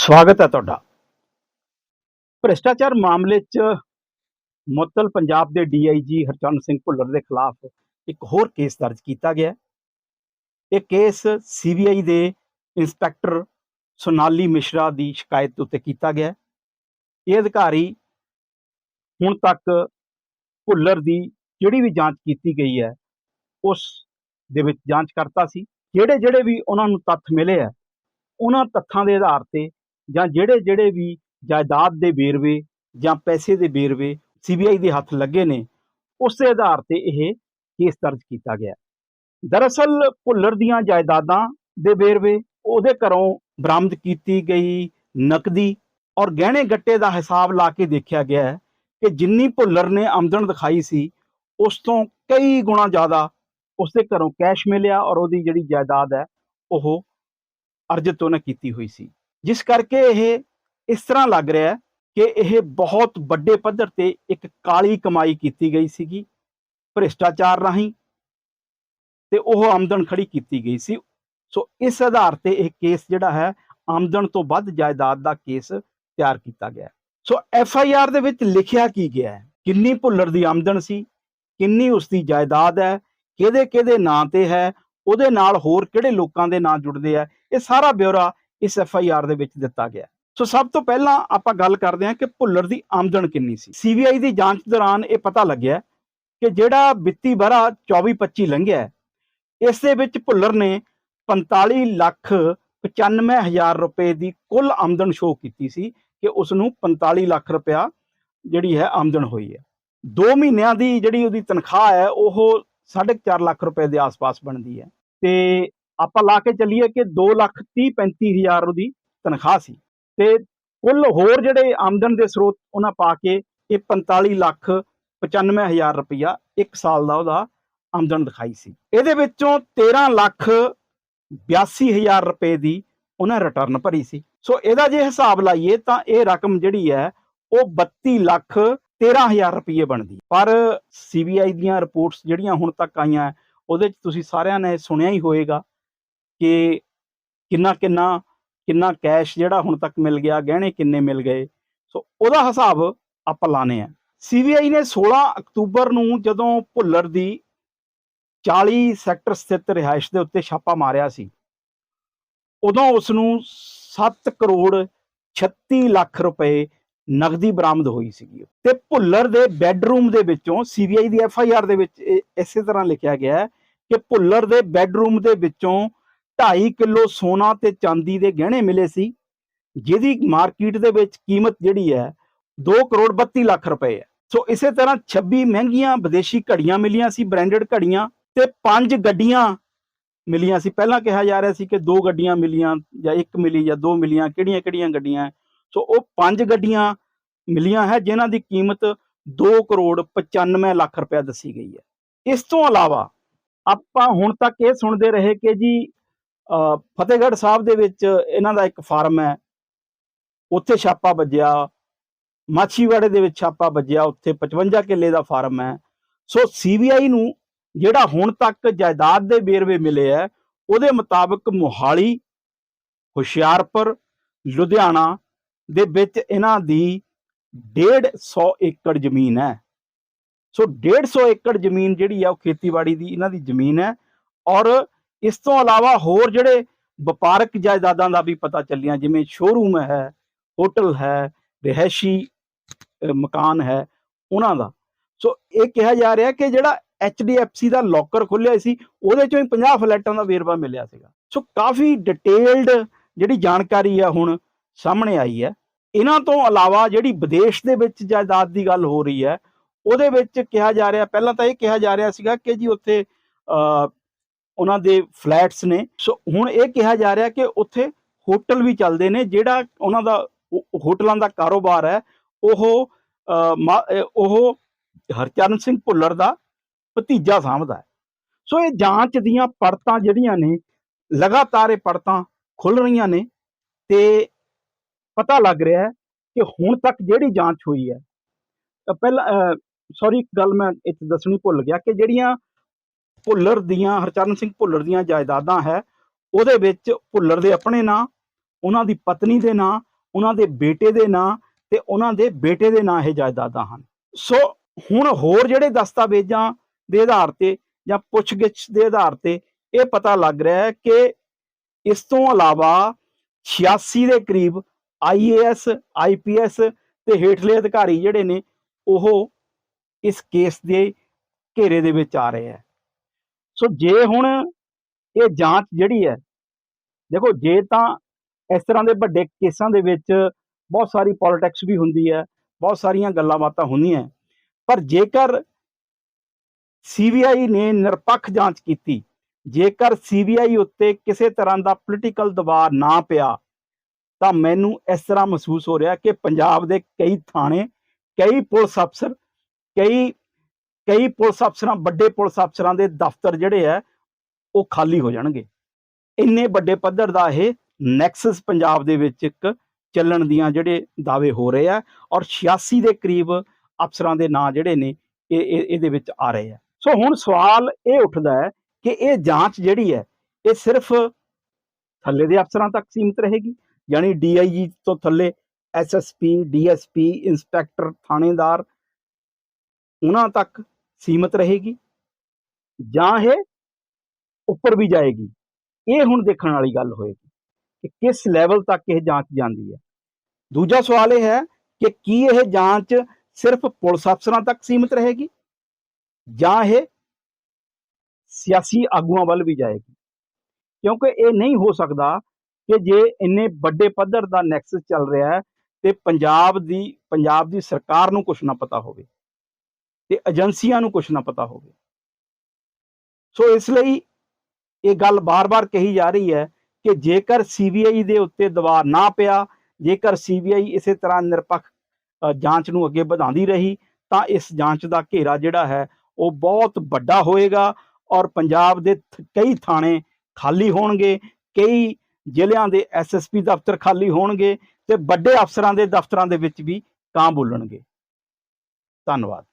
ਸਵਾਗਤ ਹੈ ਤੁਹਾਡਾ। ਭ੍ਰਿਸ਼ਟਾਚਾਰ ਮਾਮਲੇ 'ਚ ਮੁਅੱਤਲ ਪੰਜਾਬ ਦੇ ਡੀਆਈਜੀ ਹਰਚਰਨ ਸਿੰਘ ਭੁੱਲਰ ਦੇ ਖਿਲਾਫ ਇੱਕ ਹੋਰ ਕੇਸ ਦਰਜ ਕੀਤਾ ਗਿਆ ਇਹ ਕੇਸ ਸੀਬੀਆਈ ਦੇ ਇੰਸਪੈਕਟਰ ਸੋਨਾਲੀ ਮਿਸ਼ਰਾ ਦੀ ਸ਼ਿਕਾਇਤ ਉੱਤੇ ਕੀਤਾ ਗਿਆ ਇਹ ਅਧਿਕਾਰੀ ਹੁਣ ਤੱਕ ਭੁੱਲਰ ਦੀ ਜਿਹੜੀ ਵੀ ਜਾਂਚ ਕੀਤੀ ਗਈ ਹੈ, ਉਸ ਦੇ ਵਿੱਚ ਜਾਂਚ ਕਰਤਾ ਸੀ। ਜਿਹੜੇ ਜਿਹੜੇ ਵੀ ਉਹਨਾਂ ਨੂੰ ਤੱਥ ਮਿਲੇ ਹੈ, ਉਹਨਾਂ ਤੱਥਾਂ ਦੇ ਆਧਾਰ ਤੇ ਜਾਂ ਜਿਹੜੇ ਜਿਹੜੇ ਵੀ ਜਾਇਦਾਦ ਦੇ ਵੇਰਵੇ ਜਾਂ ਪੈਸੇ ਦੇ ਵੇਰਵੇ ਸੀਬੀਆਈ ਦੇ ਹੱਥ ਲੱਗੇ ਨੇ, ਉਸ ਦੇ ਆਧਾਰ ਤੇ ਇਹ ਕੇਸ ਦਰਜ ਕੀਤਾ ਗਿਆ। ਦਰਅਸਲ ਭੁੱਲਰ ਦੀਆਂ ਜਾਇਦਾਦਾਂ ਦੇ ਵੇਰਵੇ ਉਹਦੇ ਘਰੋਂ ਬਰਾਮਦ ਕੀਤੀ ਗਈ ਨਕਦੀ ਔਰ ਗਹਿਣੇ ਗੱਟੇ ਦਾ ਹਿਸਾਬ ਲਾ ਕੇ ਦੇਖਿਆ ਗਿਆ ਹੈ ਕਿ ਜਿੰਨੀ ਭੁੱਲਰ ਨੇ ਆਮਦਨ ਦਿਖਾਈ ਸੀ, ਉਸ ਤੋਂ ਕਈ ਗੁਣਾ ਜ਼ਿਆਦਾ ਉਸ ਦੇ ਘਰੋਂ ਕੈਸ਼ ਮਿਲਿਆ ਔਰ ਉਹਦੀ ਜਿਹੜੀ ਜਾਇਦਾਦ ਹੈ, ਉਹ ਅਰਜਿਤ ਉਹਨੇ ਕੀਤੀ ਹੋਈ ਸੀ। ਜਿਸ ਕਰਕੇ ਇਹ ਇਸ ਤਰ੍ਹਾਂ ਲੱਗ ਰਿਹਾ ਕਿ ਇਹ ਬਹੁਤ ਵੱਡੇ ਪੱਧਰ ਤੇ ਇੱਕ ਕਾਲੀ ਕਮਾਈ ਕੀਤੀ ਗਈ ਸੀਗੀ, ਭ੍ਰਿਸ਼ਟਾਚਾਰ ਰਾਹੀਂ ਤੇ ਉਹ ਆਮਦਨ ਖੜੀ ਕੀਤੀ ਗਈ ਸੀ। ਸੋ ਇਸ ਆਧਾਰ ਤੇ ਇਹ ਕੇਸ ਜਿਹੜਾ ਹੈ, ਆਮਦਨ ਤੋਂ ਵੱਧ ਜਾਇਦਾਦ ਦਾ ਕੇਸ ਤਿਆਰ ਕੀਤਾ ਗਿਆ ਸੋ ਐਫ ਆਈ ਆਰ ਦੇ ਵਿੱਚ ਲਿਖਿਆ ਕੀ ਗਿਆ ਹੈ? ਕਿੰਨੀ ਭੁੱਲਰ ਦੀ ਆਮਦਨ ਸੀ, ਕਿੰਨੀ ਉਸ ਦੀ ਜਾਇਦਾਦ ਹੈ ਕਿਹਦੇ ਕਿਹਦੇ ਨਾਂ ਤੇ ਹੈ, ਉਹਦੇ ਨਾਲ ਹੋਰ ਕਿਹੜੇ ਲੋਕਾਂ ਦੇ ਨਾਂ ਜੁੜਦੇ ਆ, ਇਹ ਸਾਰਾ ਬਿਊਰਾ ਇਸ ਐਫ ਆਈ ਆਰ ਦੇ ਵਿੱਚ ਦਿੱਤਾ ਗਿਆ। ਸੋ ਸਭ ਤੋਂ ਪਹਿਲਾਂ ਆਪਾਂ ਗੱਲ ਕਰਦੇ ਹਾਂ ਕਿ ਭੁੱਲਰ ਦੀ ਆਮਦਨ ਕਿੰਨੀ ਸੀ। ਸੀਬੀਆਈ ਦੀ ਜਾਂਚ ਦੌਰਾਨ ਇਹ ਪਤਾ ਲੱਗਿਆ ਕਿ ਜਿਹੜਾ ਵਿੱਤੀ ਬਰਾ 24-25 ਲੰਘਿਆ ਇਸ ਦੇ ਵਿੱਚ ਭੁੱਲਰ ਨੇ 45 ਲੱਖ 95 ਹਜ਼ਾਰ ਰੁਪਏ ਦੀ ਕੁੱਲ ਆਮਦਨ ਸ਼ੋਅ ਕੀਤੀ ਸੀ ਕਿ ਉਸ ਨੂੰ 45 ਲੱਖ ਰੁਪਇਆ ਜਿਹੜੀ ਹੈ ਆਮਦਨ ਹੋਈ ਹੈ। 2 ਮਹੀਨਿਆਂ ਦੀ ਜਿਹੜੀ ਉਹਦੀ ਤਨਖਾਹ ਹੈ, ਉਹ 4.5 ਲੱਖ ਰੁਪਏ ਦੇ ਆਸ-ਪਾਸ ਬਣਦੀ ਹੈ। ਤੇ ਆਪਾਂ ਲਾ ਕੇ ਚੱਲੀਏ ਕਿ 2 ਲੱਖ 30 35 ਹਜ਼ਾਰ ਉਹਦੀ ਤਨਖਾਹ ਸੀ। ਤੇ ਕੁੱਲ ਹੋਰ ਜਿਹੜੇ ਆਮਦਨ ਦੇ ਸਰੋਤ ਉਹਨਾਂ ਪਾ ਕੇ ਇਹ 45 ਲੱਖ 95 ਹਜ਼ਾਰ ਰੁਪਇਆ ਇੱਕ ਸਾਲ ਦਾ ਉਹਦਾ ਆਮਦਨ ਦਿਖਾਈ ਸੀ। ਇਹਦੇ ਵਿੱਚੋਂ 13 ਲੱਖ 82 ਹਜ਼ਾਰ ਰੁਪਏ ਦੀ ਉਹਨਾਂ ਰਿਟਰਨ ਭਰੀ ਸੀ। ਸੋ ਇਹਦਾ ਜੇ ਹਿਸਾਬ ਲਾਈਏ ਤਾਂ ਇਹ ਰਕਮ ਜਿਹੜੀ ਹੈ ਉਹ 32 ਲੱਖ 13000 ਰੁਪਏ ਬਣਦੀ ਪਰ ਸੀਬੀਆਈ ਦੀਆਂ ਰਿਪੋਰਟਸ ਜਿਹੜੀਆਂ ਹੁਣ ਤੱਕ ਆਈਆਂ, ਉਹਦੇ ਚ ਤੁਸੀਂ ਸਾਰਿਆਂ ਨੇ ਸੁਣਿਆ ਹੀ ਹੋਏਗਾ ਕਿ ਕਿੰਨਾ ਕਿੰਨਾ ਕਿੰਨਾ ਕੈਸ਼ ਜਿਹੜਾ ਹੁਣ ਤੱਕ ਮਿਲ ਗਿਆ, ਗਹਿਣੇ ਕਿੰਨੇ ਮਿਲ ਗਏ। ਸੋ ਉਹਦਾ ਹਿਸਾਬ ਆਪਾਂ ਲਾਣੇ ਆ ਸੀਬੀਆਈ ਨੇ 16 ਅਕਤੂਬਰ ਨੂੰ ਜਦੋਂ ਭੁੱਲਰ ਦੀ 40 ਸੈਕਟਰ ਸਥਿਤ ਰਿਹਾਇਸ਼ ਦੇ ਉੱਤੇ ਛਾਪਾ ਮਾਰਿਆ ਸੀ, ਉਦੋਂ ਉਸ ਨੂੰ 7 ਕਰੋੜ 36 ਲੱਖ ਰੁਪਏ ਨਗਦੀ ਬਰਾਮਦ ਹੋਈ ਸੀਗੀ। ਤੇ ਭੁੱਲਰ ਦੇ ਬੈੱਡਰੂਮ ਦੇ ਵਿੱਚੋਂ ਸੀਬੀਆਈ ਦੀ ਐਫ ਆਈ ਆਰ ਦੇ ਵਿੱਚ ਇਸੇ ਤਰ੍ਹਾਂ ਲਿਖਿਆ ਗਿਆ ਹੈ ਕਿ ਭੁੱਲਰ ਦੇ ਬੈੱਡਰੂਮ ਦੇ ਵਿੱਚੋਂ 2.5 ਕਿਲੋ ਸੋਨਾ ਤੇ ਚਾਂਦੀ ਦੇ ਗਹਿਣੇ ਮਿਲੇ ਸੀ, ਜਿਹਦੀ ਮਾਰਕੀਟ ਦੇ ਵਿੱਚ ਕੀਮਤ ਜਿਹੜੀ ਹੈ 2 ਕਰੋੜ 32 ਲੱਖ ਰੁਪਏ ਹੈ। ਸੋ ਇਸੇ ਤਰ੍ਹਾਂ 26 ਮਹਿੰਗੀਆਂ ਵਿਦੇਸ਼ੀ ਘੜੀਆਂ ਮਿਲੀਆਂ ਸੀ ਬ੍ਰਾਂਡਡ ਘੜੀਆਂ ਤੇ ਪੰਜ ਗੱਡੀਆਂ ਮਿਲੀਆਂ ਸੀ। ਪਹਿਲਾਂ ਕਿਹਾ ਜਾ ਰਿਹਾ ਸੀ ਕਿ ਦੋ ਗੱਡੀਆਂ ਮਿਲੀਆਂ ਜਾਂ ਇੱਕ ਮਿਲੀ ਜਾਂ ਦੋ ਮਿਲੀਆਂ, ਕਿਹੜੀਆਂ ਕਿਹੜੀਆਂ ਗੱਡੀਆਂ ਸੋ ਉਹ ਪੰਜ ਗੱਡੀਆਂ ਮਿਲੀਆਂ ਹੈ, ਜਿਨ੍ਹਾਂ ਦੀ ਕੀਮਤ 2 ਕਰੋੜ 95 ਲੱਖ ਰੁਪਏ ਦੱਸੀ ਗਈ ਹੈ। ਇਸ ਤੋਂ ਇਲਾਵਾ ਆਪਾਂ ਹੁਣ ਤੱਕ ਇਹ ਸੁਣਦੇ ਰਹੇ ਕਿ ਜੀ ਫਤਿਹਗੜ੍ਹ ਸਾਹਿਬ ਦੇ ਵਿੱਚ ਇਹਨਾਂ ਦਾ ਇੱਕ ਫਾਰਮ ਹੈ। ਉੱਥੇ ਛਾਪਾ ਵੱਜਿਆ। ਮਾਛੀਵਾੜੇ ਦੇ ਵਿੱਚ ਛਾਪਾ ਵੱਜਿਆ। ਉੱਥੇ 55 ਕਿੱਲੇ ਦਾ ਫਾਰਮ ਹੈ। ਸੋ ਸੀਬੀਆਈ ਨੂੰ ਜਿਹੜਾ ਹੁਣ ਤੱਕ ਜਾਇਦਾਦ ਦੇ ਵੇਰਵੇ ਮਿਲੇ ਹੈ, ਉਹਦੇ ਮੁਤਾਬਕ ਮੋਹਾਲੀ, ਹੁਸ਼ਿਆਰਪੁਰ, ਲੁਧਿਆਣਾ ਦੇ ਵਿੱਚ ਇਹਨਾਂ ਦੀ 150 ਏਕੜ ਜ਼ਮੀਨ ਹੈ। ਸੋ 150 ਏਕੜ ਜ਼ਮੀਨ ਜਿਹੜੀ ਆ, ਉਹ ਖੇਤੀਬਾੜੀ ਦੀ ਇਹਨਾਂ ਦੀ ਜ਼ਮੀਨ ਹੈ। ਔਰ ਇਸ ਤੋਂ ਇਲਾਵਾ ਹੋਰ ਜਿਹੜੇ ਵਪਾਰਕ ਜਾਇਦਾਦਾਂ ਦਾ ਵੀ ਪਤਾ ਚੱਲਿਆ, ਜਿਵੇਂ ਸ਼ੋਰੂਮ ਹੈ ਹੋਟਲ ਹੈ, ਰਿਹਾਇਸ਼ੀ ਮਕਾਨ ਹੈ, ਉਹਨਾਂ ਦਾ। ਸੋ ਇਹ ਕਿਹਾ ਜਾ ਰਿਹਾ ਕਿ ਜਿਹੜਾ HDFC ਦਾ ਲੋਕਰ ਖੁੱਲਿਆ ਸੀ, ਉਹਦੇ ਚੋਂ ਹੀ 50 ਫਲੈਟਾਂ ਦਾ ਵੇਰਵਾ ਮਿਲਿਆ ਸੀਗਾ। ਸੋ ਕਾਫੀ ਡਿਟੇਲਡ ਜਿਹੜੀ ਜਾਣਕਾਰੀ ਆ ਹੁਣ ਸਾਹਮਣੇ ਆਈ ਹੈ। ਇਹਨਾਂ ਤੋਂ ਇਲਾਵਾ ਜਿਹੜੀ ਵਿਦੇਸ਼ ਦੇ ਵਿੱਚ ਜਾਇਦਾਦ ਦੀ ਗੱਲ ਹੋ ਰਹੀ ਹੈ, ਉਹਦੇ ਵਿੱਚ ਕਿਹਾ ਜਾ ਰਿਹਾ, ਪਹਿਲਾਂ ਤਾਂ ਇਹ ਕਿਹਾ ਜਾ ਰਿਹਾ ਸੀਗਾ ਕਿ ਜੀ ਉੱਥੇ ਉਹਨਾਂ ਦੇ ਫਲੈਟਸ ਨੇ। ਸੋ ਹੁਣ ਇਹ ਕਿਹਾ ਜਾ ਰਿਹਾ ਕਿ ਉੱਥੇ ਹੋਟਲ ਵੀ ਚੱਲਦੇ ਨੇ, ਜਿਹੜਾ ਉਹਨਾਂ ਦਾ ਹੋਟਲਾਂ ਦਾ ਕਾਰੋਬਾਰ ਹੈ, ਉਹ ਉਹ ਹਰਚਰਨ ਸਿੰਘ ਭੁੱਲਰ ਦਾ ਭਤੀਜਾ ਸਾਂਭਦਾ ਹੈ। ਸੋ ਇਹ ਜਾਂਚ ਦੀਆਂ ਪੜਤਾਂ ਜਿਹੜੀਆਂ ਨੇ, ਲਗਾਤਾਰ ਇਹ ਪੜਤਾਂ ਖੁੱਲ ਰਹੀਆਂ ਨੇ ਤੇ ਪਤਾ ਲੱਗ ਰਿਹਾ ਹੈ ਕਿ ਹੁਣ ਤੱਕ ਜਿਹੜੀ ਜਾਂਚ ਹੋਈ ਹੈ ਪਹਿਲਾਂ ਸੌਰੀ ਇੱਕ ਗੱਲ ਮੈਂ ਇੱਥੇ ਦੱਸਣੀ ਭੁੱਲ ਗਿਆ ਕਿ ਜਿਹੜੀਆਂ ਭੁੱਲਰ ਦੀਆਂ, ਹਰਚਰਨ ਸਿੰਘ ਭੁੱਲਰ ਦੀਆਂ ਜਾਇਦਾਦਾਂ ਹੈ। ਉਹਦੇ ਵਿੱਚ ਭੁੱਲਰ ਦੇ ਆਪਣੇ ਨਾਂ, ਉਹਨਾਂ ਦੀ ਪਤਨੀ ਦੇ ਨਾਂ, ਉਹਨਾਂ ਦੇ ਬੇਟੇ ਦੇ ਨਾਂ ਤੇ ਉਹਨਾਂ ਦੇ ਬੇਟੇ ਦੇ ਨਾਂ ਇਹ ਜਾਇਦਾਦਾਂ ਹਨ। ਸੋ ਹੁਣ ਹੋਰ ਜਿਹੜੇ ਦਸਤਾਵੇਜ਼ਾਂ ਦੇ ਆਧਾਰ ਤੇ ਜਾਂ ਪੁੱਛਗਿੱਛ ਦੇ ਆਧਾਰ ਤੇ ਇਹ ਪਤਾ ਲੱਗ ਰਿਹਾ ਹੈ ਕਿ ਇਸ ਤੋਂ ਇਲਾਵਾ 86 ਦੇ ਕਰੀਬ ਆਈਏਐਸ ਆਈਪੀਐਸ ਤੇ ਹੇਠਲੇ ਅਧਿਕਾਰੀ ਜਿਹੜੇ ਨੇ, ਉਹ ਇਸ ਕੇਸ ਦੇ ਘੇਰੇ ਦੇ ਵਿੱਚ ਆ ਰਹੇ ਹੈ। ਸੋ ਜੇ ਹੁਣ ਇਹ ਜਾਂਚ ਜਿਹੜੀ ਹੈ, ਦੇਖੋ ਜੇ ਤਾਂ ਇਸ ਤਰ੍ਹਾਂ ਦੇ ਵੱਡੇ ਕੇਸਾਂ ਦੇ ਵਿੱਚ ਬਹੁਤ ਸਾਰੀ ਪੋਲਿਟਿਕਸ ਵੀ ਹੁੰਦੀ ਹੈ, ਬਹੁਤ ਸਾਰੀਆਂ ਗੱਲਾਂ ਬਾਤਾਂ ਹੁੰਦੀਆਂ ਪਰ ਜੇਕਰ ਸੀਬੀਆਈ ਨੇ ਨਿਰਪੱਖ ਜਾਂਚ ਕੀਤੀ, ਜੇਕਰ ਸੀਬੀਆਈ ਉੱਤੇ ਕਿਸੇ ਤਰ੍ਹਾਂ ਦਾ ਪੋਲੀਟੀਕਲ ਦਬਾਅ ਨਾ ਪਿਆ, ਤਾਂ ਮੈਨੂੰ ਇਸ ਤਰ੍ਹਾਂ ਮਹਿਸੂਸ ਹੋ ਰਿਹਾ ਕਿ ਪੰਜਾਬ ਦੇ ਕਈ ਥਾਣੇ, ਕਈ ਪੁਲਿਸ ਅਫਸਰ, ਕਈ ਕਈ ਪੁਲਿਸ ਅਫਸਰਾਂ, ਵੱਡੇ ਪੁਲਿਸ ਅਫਸਰਾਂ ਦੇ ਦਫ਼ਤਰ ਜਿਹੜੇ ਆ, ਉਹ ਖਾਲੀ ਹੋ ਜਾਣਗੇ। ਇੰਨੇ ਵੱਡੇ ਪੱਧਰ ਦਾ ਇਹ ਨੈਕਸਸ ਪੰਜਾਬ ਦੇ ਵਿੱਚ ਇੱਕ ਚੱਲਣ ਦੀਆਂ ਜਿਹੜੇ ਦਾਅਵੇ ਹੋ ਰਹੇ ਆ ਔਰ 86 ਦੇ ਕਰੀਬ ਅਫਸਰਾਂ ਦੇ ਨਾਂ ਜਿਹੜੇ ਨੇ, ਇਹ ਇਹਦੇ ਵਿੱਚ ਆ ਰਹੇ ਆ। ਸੋ ਹੁਣ ਸਵਾਲ ਇਹ ਉੱਠਦਾ ਹੈ ਕਿ ਇਹ ਜਾਂਚ ਜਿਹੜੀ ਹੈ, ਇਹ ਸਿਰਫ ਥੱਲੇ ਦੇ ਅਫਸਰਾਂ ਤੱਕ ਸੀਮਿਤ ਰਹੇਗੀ? ਯਾਨੀ ਡੀਆਈਜੀ ਤੋਂ ਥੱਲੇ ਐਸਐਸਪੀ ਡੀਐਸਪੀ ਇੰਸਪੈਕਟਰ, ਥਾਣੇਦਾਰ, ਉਹਨਾਂ ਤੱਕ ਸੀਮਿਤ ਰਹੇਗੀ, ਜਾਂ ਇਹ ਉੱਪਰ ਵੀ ਜਾਏਗੀ। ਇਹ ਹੁਣ ਦੇਖਣ ਵਾਲੀ ਗੱਲ ਹੋਏਗੀ ਕਿ ਕਿਸ ਲੈਵਲ ਤੱਕ ਇਹ ਜਾਂਚ ਜਾਂਦੀ ਹੈ। ਦੂਜਾ ਸਵਾਲ ਇਹ ਹੈ ਕਿ ਕੀ ਇਹ ਜਾਂਚ ਸਿਰਫ ਪੁਲਿਸ ਅਫਸਰਾਂ ਤੱਕ ਸੀਮਿਤ ਰਹੇਗੀ, ਜਾਂ ਇਹ ਸਿਆਸੀ ਆਗੂਆਂ ਵੱਲ ਵੀ ਜਾਏਗੀ? ਕਿਉਂਕਿ ਇਹ ਨਹੀਂ ਹੋ ਸਕਦਾ ਕਿ ਜੇ ਇੰਨੇ ਵੱਡੇ ਪੱਧਰ ਦਾ ਨੈਕਸਸ ਚੱਲ ਰਿਹਾ ਹੈ ਤੇ ਪੰਜਾਬ ਦੀ ਪੰਜਾਬ ਦੀ ਸਰਕਾਰ ਨੂੰ ਕੁਝ ਨਾ ਪਤਾ ਹੋਵੇ। ਤੇ ਏਜੰਸੀਆਂ ਨੂੰ ਕੁਝ ਨਾ ਪਤਾ ਹੋਵੇ। ਸੋ ਇਸ ਲਈ ਇਹ ਗੱਲ ਬਾਰ-ਬਾਰ ਕਹੀ ਜਾ ਰਹੀ ਹੈ ਕਿ ਜੇਕਰ ਸੀਬੀਆਈ ਦੇ ਉੱਤੇ ਦਬਾਅ ਨਾ ਪਿਆ, ਜੇਕਰ ਸੀਬੀਆਈ ਇਸੇ ਤਰ੍ਹਾਂ ਨਿਰਪੱਖ ਜਾਂਚ ਨੂੰ ਅੱਗੇ ਵਧਾਉਂਦੀ ਰਹੀ, ਤਾਂ ਇਸ ਜਾਂਚ ਦਾ ਘੇਰਾ ਜਿਹੜਾ ਹੈ, ਉਹ ਬਹੁਤ ਵੱਡਾ ਹੋਏਗਾ ਔਰ ਪੰਜਾਬ ਦੇ ਥ- ਕਈ ਥਾਣੇ ਖਾਲੀ ਹੋਣਗੇ, ਕਈ ਜ਼ਿਲ੍ਹਿਆਂ ਦੇ ਐਸਐਸਪੀ ਦਫ਼ਤਰ ਖਾਲੀ ਹੋਣਗੇ ਤੇ ਵੱਡੇ ਅਫਸਰਾਂ ਦੇ ਦਫ਼ਤਰਾਂ ਦੇ ਵਿੱਚ ਵੀ ਕਾਂ ਬੋਲਣਗੇ। ਧੰਨਵਾਦ।